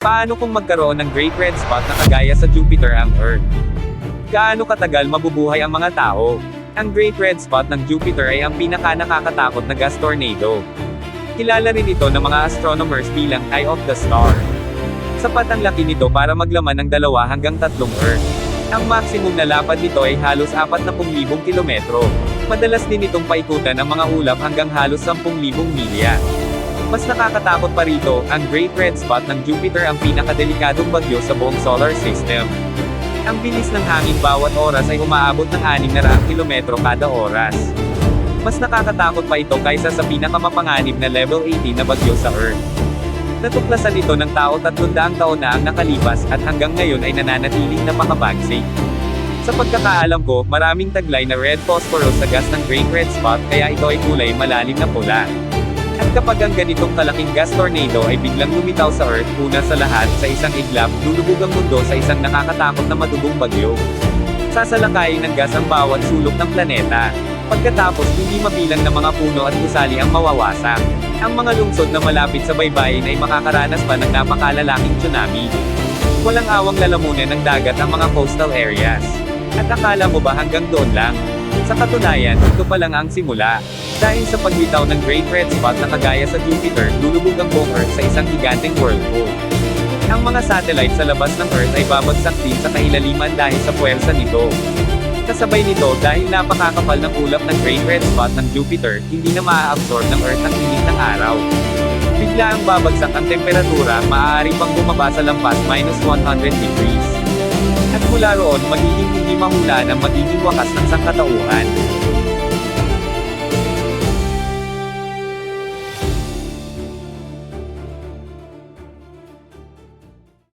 Paano kung magkaroon ng Great Red Spot na kagaya sa Jupiter ang Earth? Gaano katagal mabubuhay ang mga tao? Ang Great Red Spot ng Jupiter ay ang pinaka nakakatakot na gas tornado. Kilala rin ito ng mga astronomers bilang Eye of the Star. Sapat ang laki nito para maglaman ng dalawa hanggang tatlong Earth. Ang maximum na lapad nito ay halos 40,000 kilometro. Madalas din itong paikutan ng mga ulap hanggang halos 10,000 milya. Mas nakakatakot pa rito, ang Great Red Spot ng Jupiter ang pinakadelikadong bagyo sa buong solar system. Ang bilis ng hangin bawat oras ay umaabot ng 600 kilometro kada oras. Mas nakakatakot pa ito kaysa sa pinakamapanganib na level 80 na bagyo sa Earth. Natuklasan ito ng tao 300 taon na ang nakalipas at hanggang ngayon ay nananatiling napakabagsik. Sa pagkakaalam ko, maraming taglay na red phosphorus sa gas ng Great Red Spot kaya ito ay kulay malalim na pula. At kapag ang ganitong kalaking gas tornado ay biglang lumitaw sa Earth, una sa lahat, sa isang iglap, lulubog ang mundo sa isang nakakatakot na madugong bagyo. Sasalakayin ng gas ang bawat sulok ng planeta. Pagkatapos, hindi mabilang na mga puno at gusali ang mawawasak. Ang mga lungsod na malapit sa baybayin ay makakaranas pa ng napakalalaking tsunami. Walang awang lalamunan ng dagat ang mga coastal areas. At akala mo ba hanggang doon lang? Sa katunayan, ito pa lang ang simula. Dahil sa pagbitaw ng Great Red Spot na kagaya sa Jupiter, lulubog ang buong Earth sa isang higanteng whirlpool. Ang mga satellite sa labas ng Earth ay babagsak din sa kailaliman dahil sa puwersa nito. Kasabay nito, dahil napakakapal ng ulap ng Great Red Spot ng Jupiter, hindi na maa-absorb ng Earth ang init ng araw. Bigla ang babagsak ang temperatura, maaari pang bumaba sa lampas minus 100 degrees. At mula roon, magiging hindi mahulaan ang magiging wakas ng sangkatauhan.